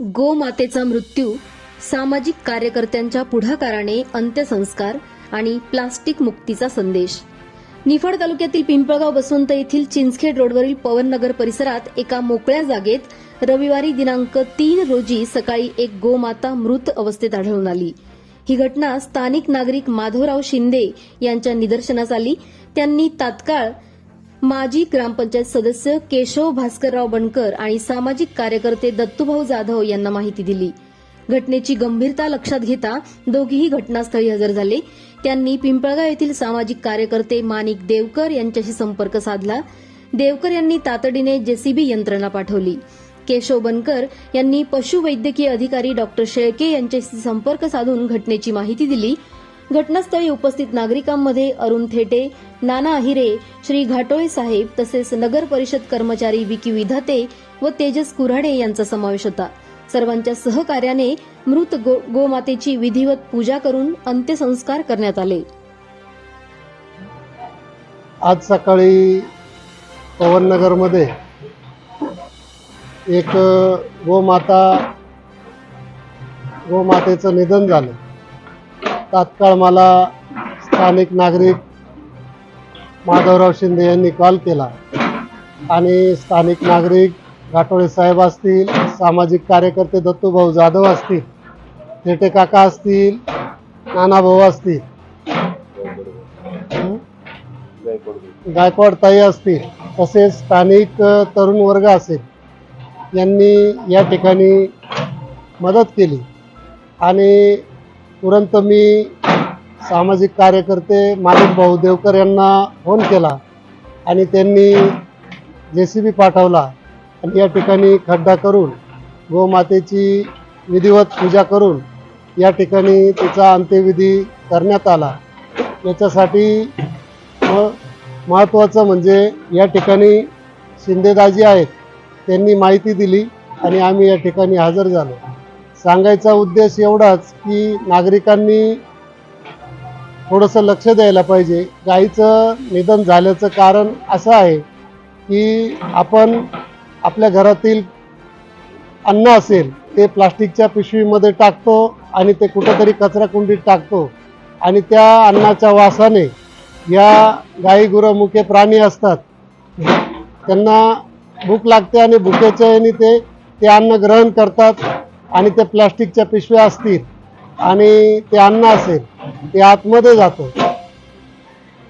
गोमातेचा मृत्यू सामाजिक कार्यकर्त्यांच्या पुढाकाराने अंत्यसंस्कार आणि प्लास्टिक मुक्तीचा संदेश. निफाड तालुक्यातील पिंपळगाव बसवंत येथील चिंचखेड रोडवरील पवननगर परिसरात एका मोकळ्या जागेत रविवारी दिनांक तीन रोजी सकाळी एक गोमाता मृत अवस्थेत आढळून आली. ही घटना स्थानिक नागरिक माधवराव शिंदे यांच्या निदर्शनास आली. त्यांनी तात्काळ माजी ग्रामपंचायत सदस्य केशव भास्करराव बनकर आणि सामाजिक कार्यकर्ते दत्तूभाऊ जाधव यांना माहिती दिली. घटनेची गंभीरता लक्षात घेता दोघेही घटनास्थळी हजर झाले. त्यांनी पिंपळगाव येथील सामाजिक कार्यकर्ते माणिक देवकर यांच्याशी संपर्क साधला. देवकर यांनी तातडीने जेसीबी यंत्रणा पाठवली. केशव बनकर यांनी पशुवैद्यकीय अधिकारी डॉक्टर शेळके यांच्याशी संपर्क साधून घटनेची माहिती दिली. घटनास्थळी उपस्थित नागरिकांमध्ये अरुण थेटे नाना अहिरे श्री घाटोळे साहेब तसेच नगर परिषद कर्मचारी विकी विधाते व तेजस कुऱ्हाडे यांचा समावेश होता. सर्वांच्या सहकार्याने मृत गो- गोमातेची विधिवत पूजा करून अंत्यसंस्कार करण्यात आले. आज सकाळी पवननगरमध्ये एक गोमाता गोमातेचं निधन झालं. तात्काळ मला स्थानिक नागरिक माधवराव शिंदे यांनी कॉल केला. आणि स्थानिक नागरिक घाटोळे साहेब असतील सामाजिक कार्यकर्ते दत्तूभाऊ जाधव असतील थेटे काका असतील नानाभाऊ असतील गायकवाड ताई असतील तसेच स्थानिक तरुण वर्ग असेल यांनी या ठिकाणी मदत केली. आणि तुरंत मी सामाजिक कार्यकर्ते मालिक भाऊ देवकर यांना फोन केला आणि त्यांनी जे सी बी पाठवला. आणि या ठिकाणी खड्डा करून गोमातेची विधिवत पूजा करून या ठिकाणी तिचा अंत्यविधी करण्यात आला. याच्यासाठी म महत्त्वाचं म्हणजे या ठिकाणी शिंदेदाजी आहेत त्यांनी माहिती दिली आणि आम्ही या ठिकाणी हजर झालो. सांगायचा उद्देश एवढाच की नागरिकांनी थोडंसं लक्ष द्यायला पाहिजे. गाईचं निधन झाल्याचं कारण असं आहे की आपण आपल्या घरातील अन्न असेल ते प्लास्टिकच्या पिशवीमध्ये टाकतो आणि ते कुठंतरी कचरा कुंडीत टाकतो आणि त्या अन्नाच्या वासाने या गाई गुरं मुके प्राणी असतात. त्यांना भूक लागते आणि भुकेच्या याने ते ते अन्न ग्रहण करतात. आणि ते प्लास्टिकच्या पिशव्या असतील आणि ते अन्न असेल ते आतमध्ये जातं.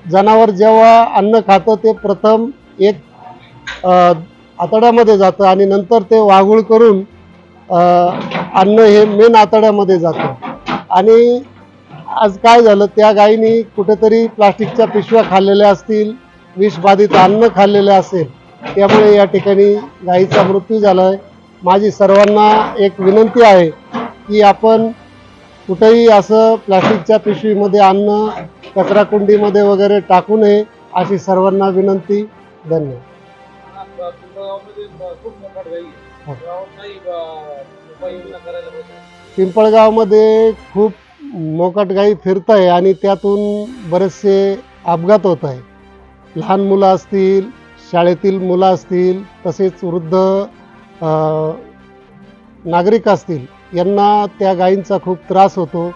जनावर जेव्हा अन्न खातं ते प्रथम एक आतड्यामध्ये जातं आणि नंतर ते वाघूळ करून अन्न हे मेन आतड्यामध्ये जातं. आणि आज काय झालं त्या गायीनी कुठेतरी प्लास्टिकच्या पिशव्या खाल्लेल्या असतील विषबाधित अन्न खाल्लेलं असेल त्यामुळे या ठिकाणी गायीचा मृत्यू झाला आहे माझी सर्वांना एक विनंती आहे की आपण कुठेही असं प्लास्टिकच्या पिशवीमध्ये अन्न कचराकुंडीमध्ये वगैरे टाकू नये अशी सर्वांना विनंती. धन्यवाद. पिंपळगावमध्ये खूप मोकट गाई फिरत आहे आणि त्यातून बरेचसे अपघात होत आहे लहान मुलं असतील शाळेतील मुलं असतील तसेच वृद्ध नागरिक असतील यांना त्या गायींचा खूप त्रास होतो.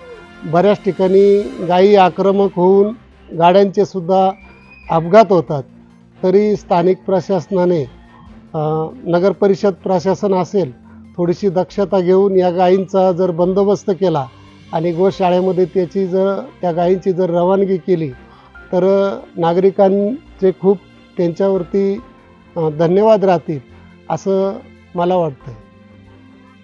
बऱ्याच ठिकाणी गायी आक्रमक होऊन गाड्यांचे सुद्धा अपघात होतात. तरी स्थानिक प्रशासनाने नगरपरिषद नगर परिषद प्रशासन असेल थोडीशी दक्षता घेऊन या गायींचा जर बंदोबस्त केला आणि गोशाळेमध्ये त्याची जर त्या गायींची जर रवानगी केली तर नागरिकांचे खूप त्यांच्यावरती धन्यवाद राहतील असं मला वाटतं.